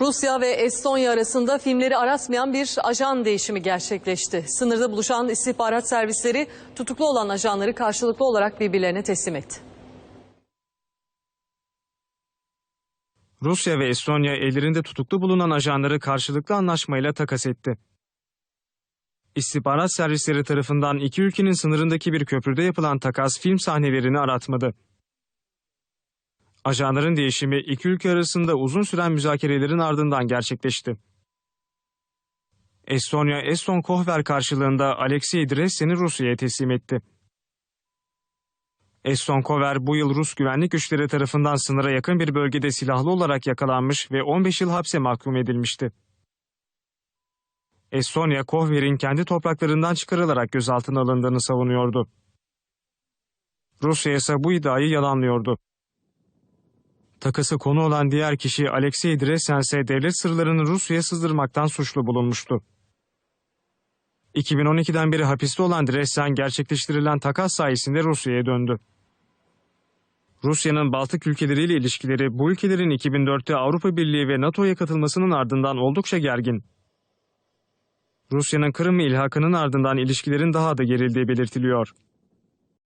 Rusya ve Estonya arasında filmleri aratmayan bir ajan değişimi gerçekleşti. Sınırda buluşan istihbarat servisleri tutuklu olan ajanları karşılıklı olarak birbirlerine teslim etti. Rusya ve Estonya ellerinde tutuklu bulunan ajanları karşılıklı anlaşmayla takas etti. İstihbarat servisleri tarafından iki ülkenin sınırındaki bir köprüde yapılan takas film sahnelerini aratmadı. Ajanların değişimi iki ülke arasında uzun süren müzakerelerin ardından gerçekleşti. Estonya, Eston Kohver karşılığında Alexei Dressen'i Rusya'ya teslim etti. Eston Kover bu yıl Rus güvenlik güçleri tarafından sınıra yakın bir bölgede silahlı olarak yakalanmış ve 15 yıl hapse mahkum edilmişti. Estonya, Kohver'in kendi topraklarından çıkarılarak gözaltına alındığını savunuyordu. Rusya ise bu iddiayı yalanlıyordu. Takası konu olan diğer kişi Alexei Dressen ise devlet sırlarını Rusya'ya sızdırmaktan suçlu bulunmuştu. 2012'den beri hapiste olan Dressen gerçekleştirilen takas sayesinde Rusya'ya döndü. Rusya'nın Baltık ülkeleriyle ilişkileri bu ülkelerin 2004'te Avrupa Birliği ve NATO'ya katılmasının ardından oldukça gergin. Rusya'nın Kırım ilhakının ardından ilişkilerin daha da gerildiği belirtiliyor.